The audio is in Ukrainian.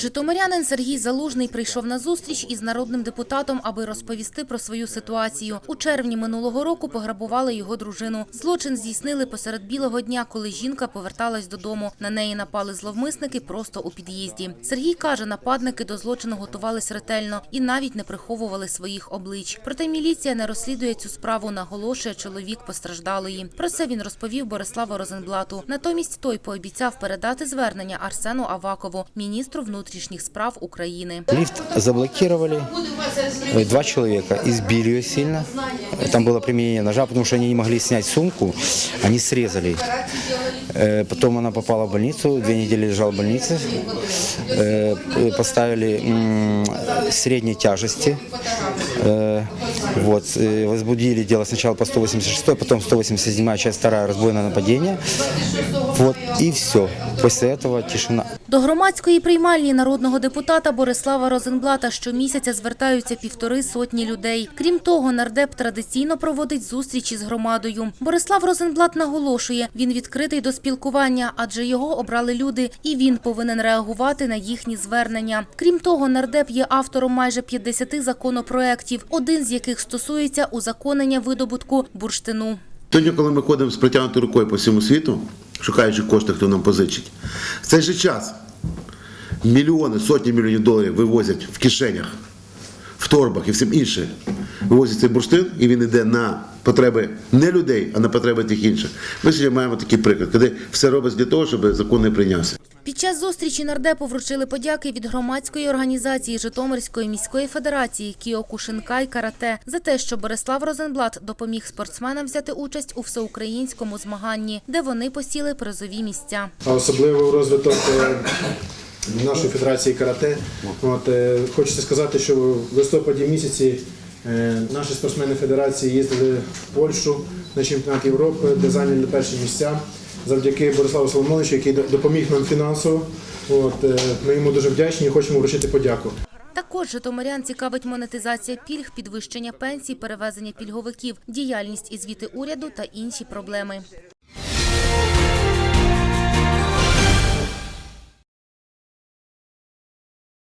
Житомирянин Сергій Залужний прийшов на зустріч із народним депутатом, аби розповісти про свою ситуацію. У червні минулого року пограбували його дружину. Злочин здійснили посеред білого дня, коли жінка поверталась додому. На неї напали зловмисники просто у під'їзді. Сергій каже, нападники до злочину готувались ретельно і навіть не приховували своїх облич. Проте міліція не розслідує цю справу, наголошує чоловік постраждалої. Про це він розповів Бориславу Розенблату. Натомість той пообіцяв передати звернення Арсену Авакову, міністру внутрішніх справ України. Лифт заблокировали, Э, два человека избили ее сильно. Там было применение ножа, потому что они не могли снять сумку, они срезали. Э, Потом она попала в больницу, две недели лежала в больнице. Э, э, Поставили м, средней тяжести. Э, Вот, э, возбудили дело сначала по 186, потом 187 часть вторая разбойное нападение. Вот, и все. После этого тишина. До громадської приймальні народного депутата Борислава Розенблата щомісяця звертаються півтори сотні людей. Крім того, нардеп традиційно проводить зустрічі з громадою. Борислав Розенблат наголошує, він відкритий до спілкування, адже його обрали люди, і він повинен реагувати на їхні звернення. Крім того, нардеп є автором майже 50 законопроєктів, один з яких стосується узаконення видобутку бурштину. Сьогодні, коли ми ходимо з протягнутою рукою по всьому світу, шукаючи кошти, хто нам позичить, в цей же час мільйони, сотні мільйонів доларів вивозять в кишенях, в торбах і всім інше. Вивозять цей бурштин, і він йде на потреби не людей, а на потреби тих інших. Ми сьогодні маємо такий приклад, коли все робиться для того, щоб закон не прийнявся. Під час зустрічі нардепу вручили подяки від громадської організації Житомирської міської федерації Кіокушинкай Карате за те, що Борислав Розенблат допоміг спортсменам взяти участь у всеукраїнському змаганні, де вони посіли призові місця. особливо розвиток е, нашої федерації карате. От, е, хочеться сказати, що в листопаді місяці е, наші спортсмени федерації їздили в Польщу на чемпіонат Європи, де зайняли перші місця. Завдяки Бориславу Соломоновичу, який допоміг нам фінансово. От, е, ми йому дуже вдячні і хочемо вручити подяку. Також житомирян цікавить монетизація пільг, підвищення пенсій, перевезення пільговиків, діяльність і звіти уряду та інші проблеми.